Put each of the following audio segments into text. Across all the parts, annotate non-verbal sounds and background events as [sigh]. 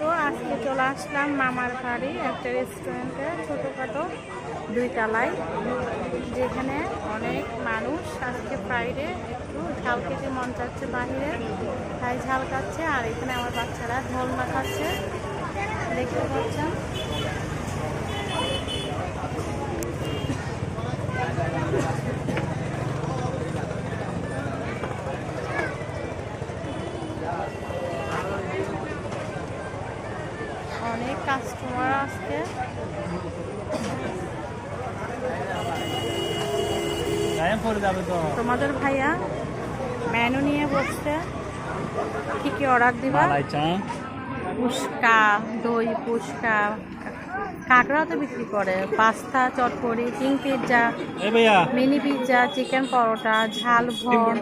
তো আজকে চলে আসলাম মামার বাড়ি একটা রেস্টুরেন্টে ছোটোখাটো দুই তলায়, যেখানে অনেক মানুষ আজকে বাইরে একটু ঝাল খেতে মন চাচ্ছে বাহিরে। তাই ঝাল খাচ্ছে আর এখানে আমার বাচ্চারা ঝোল মাখাচ্ছে। দেখতে পাচ্ছেন? অনেক কাস্টমার তো। তোমাদের ভাইয়া মেনু নিয়ে বসছে। কি কি অর্ডার দিবা? পুষ্কা ফুচকা দই ফুচকা কাঁকড়াও তো বিক্রি করে। পাস্তা চটপড়ি চিং pizza mini pizza chicken paratha ঝাল ভর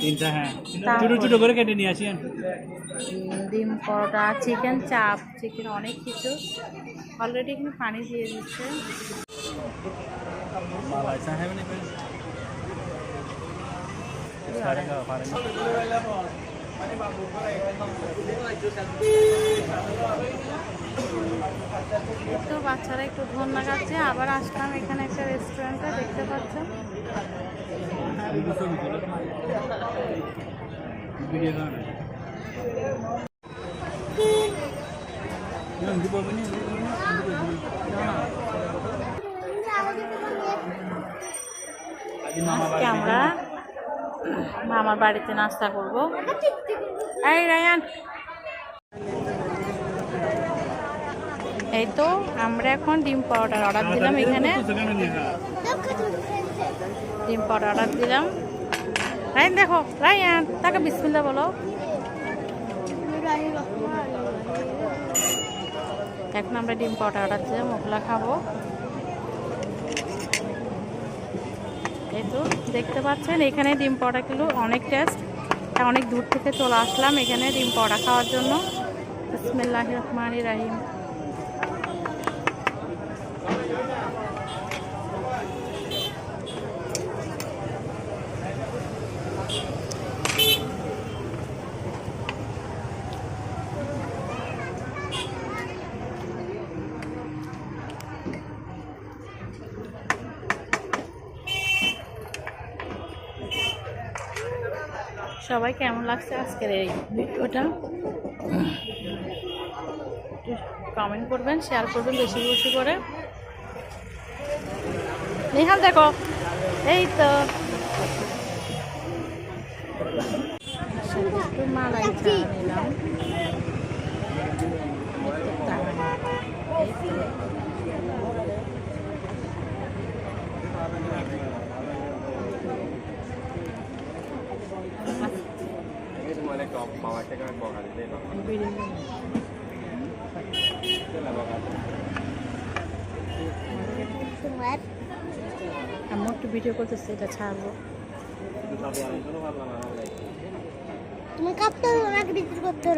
তিনটা হ্যাঁ। তারপর- ছোট ছোট করে কেটে নিয়ে আসেন। ডিম পরোটা চিকেন চাপ চিকেন অনেক কিছু। অলরেডি এখানে পানি দিয়ে দিচ্ছে। [laughs] তো বাচ্চারা একটু ধন্যা খাচ্ছে, আবার আসলাম এখানে একটা রেস্টুরেন্টে দেখতে পাচ্ছেন। আজকে আমরা মামার বাড়িতে নাস্তা করব। এই রায়ান এই তো আমরা এখন ডিম পাউডার অর্ডার দিলাম এখানে। ডিম পাউডার অর্ডার দিলাম। রায়ান, দেখো, রায়ান, তাকে বিসমিল্লা বলো। এখন আমরা ডিম পাউডার অর্ডার দিলাম, ওগুলা খাব। এই তো, দেখতে পাচ্ছেন, এখানে ডিম পড়াগুলো অনেক টেস্ট। অনেক দূর থেকে চলে আসলাম এখানে ডিম পড়া খাওয়ার জন্য। বিসমিল্লাহ রহমান রাহিম। সবাই কেমন লাগছে আজকের এই ভিডিওটা? কমেন্ট করবেন শেয়ার করবেন বেশি বেশি করে। নিহাল দেখো এই তো মালাই। এই তো। বিরিয়ানি আমি একটু ভিডিও করতেছি এটা ছাড়বো। তুমি কাঁপতে করতে